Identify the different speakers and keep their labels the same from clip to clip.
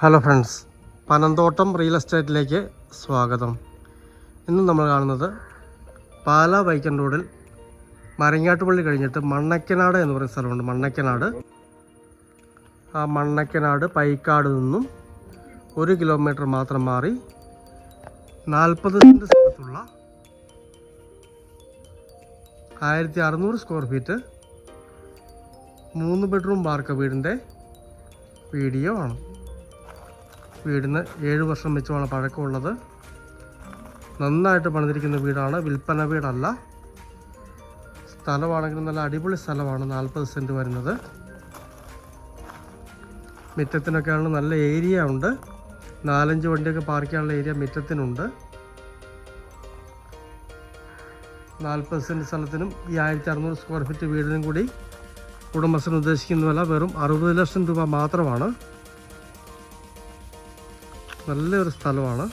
Speaker 1: Hello friends Panamthottam real എസ്റ്റേറ്റിലേക്ക് സ്വാഗതം. ഇന്ന് നമ്മൾ കാണുന്നത് പാല വൈക്കൻ റോഡിൽ മരങ്ങാട്ടുപള്ളി കഴിഞ്ഞിട്ട് മണ്ണക്കനാട് എന്ന് പറയുന്ന സ്ഥലമുണ്ട് മണ്ണക്കനാട്. ആ മണ്ണക്കനാട് പൈക്കാട് നിന്നും ഒരു കിലോമീറ്റർ മാത്രം മാറി നാൽപ്പത് സെന്റ് സ്ഥലത്തുള്ള ആയിരത്തി അറുന്നൂറ് സ്ക്വയർ ഫീറ്റ് മൂന്ന് ബെഡ്റൂം വാർക്ക വീടിന്റെ വീഡിയോ ആണ്. വീടിന് ഏഴ് വർഷം വെച്ചുമാണ് പഴക്കമുള്ളത്. നന്നായിട്ട് പണിതിരിക്കുന്ന വീടാണ്. വിൽപ്പന വീടല്ല. സ്ഥലമാണെങ്കിലും നല്ല അടിപൊളി സ്ഥലമാണ്. നാൽപ്പത് സെന്റ് വരുന്നത്. മുറ്റത്തിനൊക്കെയാണ് നല്ല ഏരിയ ഉണ്ട്. നാലഞ്ച് വണ്ടിയൊക്കെ പാർക്ക് ഏരിയ മുറ്റത്തിനുണ്ട്. നാൽപ്പത് സെന്റ് സ്ഥലത്തിനും ഈ ആയിരത്തി അറുന്നൂറ് സ്ക്വയർ ഫീറ്റ് വീടിനും കൂടി ഉടമസ്ഥൻ ഉദ്ദേശിക്കുന്ന വില വെറും അറുപത് ലക്ഷം രൂപ മാത്രമാണ്. നല്ലൊരു സ്ഥലമാണ്.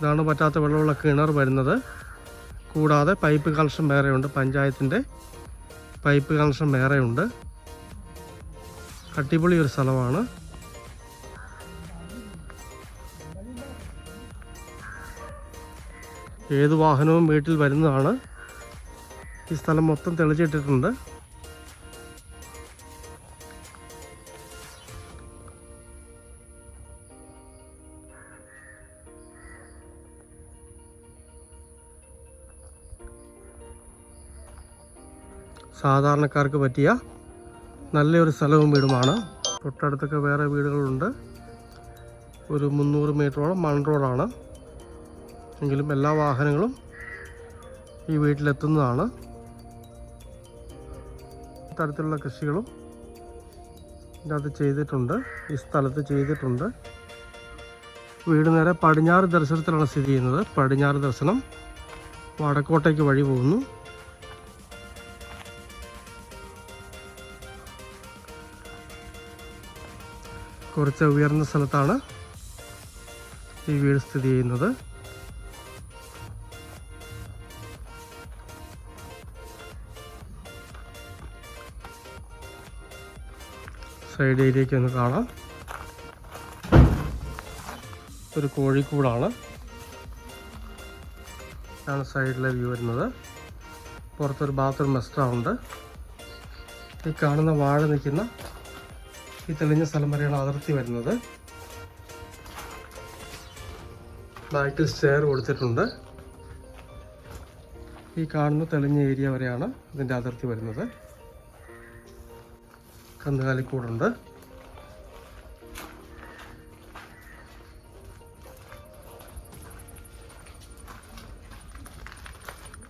Speaker 1: ഇതാണ് പറ്റാത്ത വെള്ളമുള്ള കിണർ വരുന്നത്. കൂടാതെ പൈപ്പ് കണക്ഷൻ വേറെയുണ്ട്. പഞ്ചായത്തിന്റെ പൈപ്പ് കണക്ഷൻ വേറെയുണ്ട്. അടിപൊളി ഒരു സ്ഥലമാണ്. ഏത് വാഹനവും വീട്ടിൽ വരുന്നതാണ്. ഈ സ്ഥലം മൊത്തം തെളിച്ചിട്ടിട്ടുണ്ട്. സാധാരണക്കാർക്ക് പറ്റിയ നല്ലൊരു സ്ഥലവും വീടുമാണ്. തൊട്ടടുത്തൊക്കെ വേറെ വീടുകളുണ്ട്. ഒരു മുന്നൂറ് മീറ്ററോളം മൺ റോഡാണ്. എങ്കിലും എല്ലാ വാഹനങ്ങളും ഈ വീട്ടിലെത്തുന്നതാണ്. തരത്തിലുള്ള കൃഷികളും ഇതിനകത്ത് ചെയ്തിട്ടുണ്ട്. ഈ സ്ഥലത്ത് ചെയ്തിട്ടുണ്ട്. വീട് നേരെ പടിഞ്ഞാറ് ദർശനത്തിലാണ് സ്ഥിതി ചെയ്യുന്നത്. പടിഞ്ഞാറ് ദർശനം വടക്കോട്ടേക്ക് വഴി പോകുന്നു. കുറച്ച് ഉയർന്ന സ്ഥലത്താണ് ഈ വീട് സ്ഥിതി ചെയ്യുന്നത്. സൈഡ് ഏരിയയ്ക്ക് ഒന്ന് കാണാം. ഒരു കോഴിക്കൂടാണ്. ആണ് സൈഡിലെ വ്യൂ വരുന്നത്. പുറത്തൊരു ബാത്റൂം എക്സ്ട്രാ ഉണ്ട് ഈ കാണുന്ന വാഴ നിൽക്കുന്ന ഈ തെളിഞ്ഞ സ്ഥലം വരെയാണ് അതിർത്തി വരുന്നത്. ബാക്കിൽ സ്റ്റെയർ കൊടുത്തിട്ടുണ്ട്. ഈ കാണുന്ന തെളിഞ്ഞ ഏരിയ വരെയാണ് ഇതിന്റെ അതിർത്തി വരുന്നത്. കന്നുകാലിക്കൂടുണ്ട്.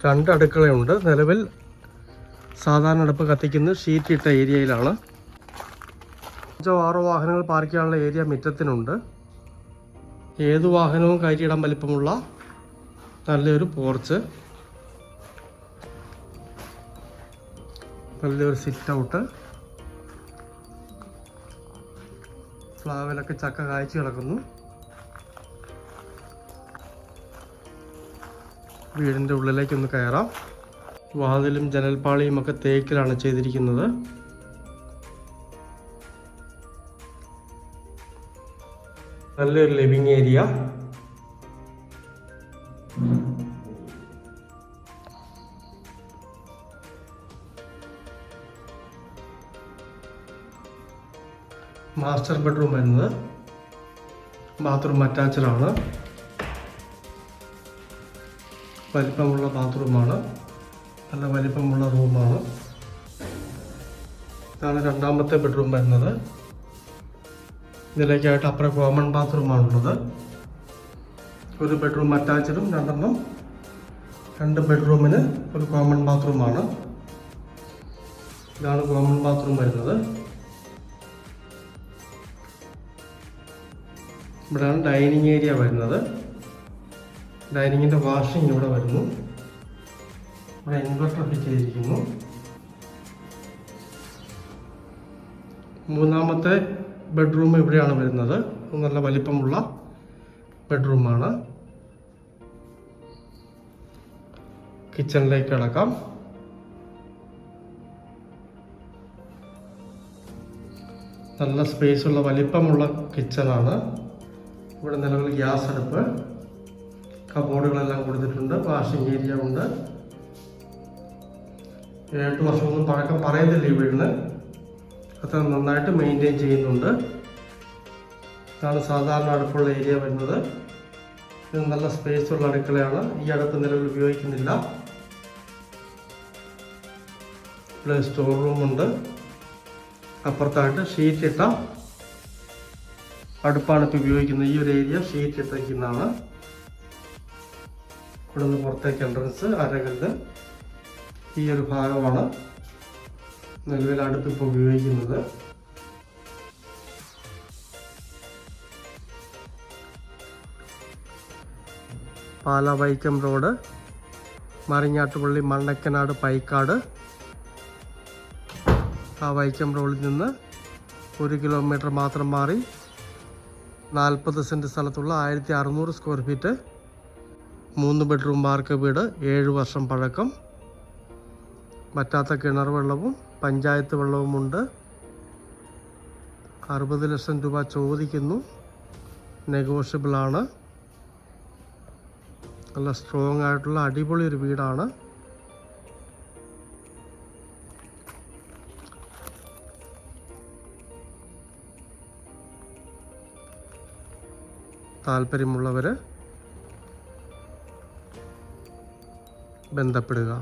Speaker 1: രണ്ട് അടുക്കളയുണ്ട്. നിലവിൽ സാധാരണ അടുപ്പ് കത്തിക്കുന്ന ഷീറ്റ് ഇട്ട ഏരിയയിലാണ്. അഞ്ചോ ആറോ വാഹനങ്ങൾ പാർക്ക് ചെയ്യാനുള്ള ഏരിയ മുറ്റത്തിനുണ്ട്. ഏത് വാഹനവും കയറ്റിയിടാൻ വലിപ്പമുള്ള നല്ലൊരു പോർച്ച്. നല്ലൊരു സിറ്റ് ഔട്ട് പ്ലാവിലൊക്കെ ചക്ക കായ്ച്ചു കിടക്കുന്നു. വീടിന്റെ ഉള്ളിലേക്കൊന്ന് കയറാം. വാതിലും ജനൽപ്പാളിയും ഒക്കെ തേക്കിലാണ് ചെയ്തിരിക്കുന്നത്. നല്ലൊരു ലിവിങ് ഏരിയ മാസ്റ്റർ ബെഡ്റൂം വരുന്നത് ബാത്റൂം അറ്റാച്ച്ഡ് ആണ്. വലിപ്പമുള്ള ബാത്റൂമാണ് നല്ല വലിപ്പമുള്ള റൂമാണ് ഇതാണ് രണ്ടാമത്തെ ബെഡ്റൂം വരുന്നത് ഇതിലേക്കായിട്ട് അപ്പുറം കോമൺ ബാത്റൂമാണുള്ളത് ഒരു ബെഡ്റൂം അറ്റാച്ച്ഡും രണ്ടെണ്ണം. രണ്ട് ബെഡ്റൂമിന് ഒരു കോമൺ ബാത്റൂമാണ് ഇതാണ് കോമൺ ബാത്റൂം വരുന്നത്. ഇവിടെയാണ് ഡൈനിങ് ഏരിയ വരുന്നത്. ഡൈനിങ്ങിന്റെ വാഷിംഗ് ഇവിടെ വരുന്നു. ഇവിടെ ഇൻവെർട്ടർ ഫിറ്റ് ചെയ്തിരിക്കുന്നു. മൂന്നാമത്തെ ബെഡ്റൂം ഇവിടെയാണ് വരുന്നത്. നല്ല വലിപ്പമുള്ള ബെഡ്റൂമാണ്. കിച്ചണിലേക്ക് കിടക്കാം. നല്ല സ്പേസുള്ള വലിപ്പമുള്ള കിച്ചണാണ്. ഇവിടെ നിലവിൽ ഗ്യാസ് അടുപ്പ് കബോർഡുകളെല്ലാം കൊടുത്തിട്ടുണ്ട് വാഷിംഗ് ഏരിയ ഉണ്ട്. ഏഴ് വർഷമൊന്നും പഴക്കം പറയുന്നില്ല ഈ വീടിന്. അത്ര നന്നായിട്ട് മെയിന്റെയിൻ ചെയ്യുന്നുണ്ട്. ഇതാണ് സാധാരണ അടുപ്പുള്ള ഏരിയ വരുന്നത്. ഇത് നല്ല സ്പേസ് ഉള്ള അടുക്കളയാണ്. ഈ അടുത്ത് നിലവിൽ ഉപയോഗിക്കുന്നില്ല. ഇവിടെ സ്റ്റോർ റൂമുണ്ട് അപ്പുറത്തായിട്ട് ഷീറ്റ് ഇട്ട അടുപ്പാണ് ഇപ്പോൾ ഉപയോഗിക്കുന്നത്. ഈ ഒരു ഏരിയ ഷീറ്റ് ഇട്ടിരിക്കുന്നതാണ് ഇവിടെ പുറത്തേക്ക് എൻട്രൻസ് അരകല്ല് ഈ ഒരു ഭാഗമാണ്. നിലവിൽ അടുപ്പ് ഇപ്പോൾ ഉപയോഗിക്കുന്നത്. പാല വൈക്കം റോഡ് മറിഞ്ഞാട്ടുപള്ളി മണ്ണക്കനാട് പൈക്കാട്. ആ വൈക്കം റോഡിൽ നിന്ന് ഒരു കിലോമീറ്റർ മാത്രം മാറി നാൽപ്പത് സെന്റ് സ്ഥലത്തുള്ള ആയിരത്തി അറുന്നൂറ് സ്ക്വയർ ഫീറ്റ് മൂന്ന് ബെഡ്റൂം വാർക്ക വീട് ഏഴ് വർഷം പഴക്കം. വറ്റാത്ത കിണർ വെള്ളവും പഞ്ചായത്ത് വെള്ളവുമുണ്ട്. അറുപത് ലക്ഷം രൂപ ചോദിക്കുന്നു. നെഗോഷ്യബിളാണ്. നല്ല സ്ട്രോങ് ആയിട്ടുള്ള അടിപൊളി ഒരു വീടാണ്. താല്പര്യമുള്ളവർ ബന്ധപ്പെടുക.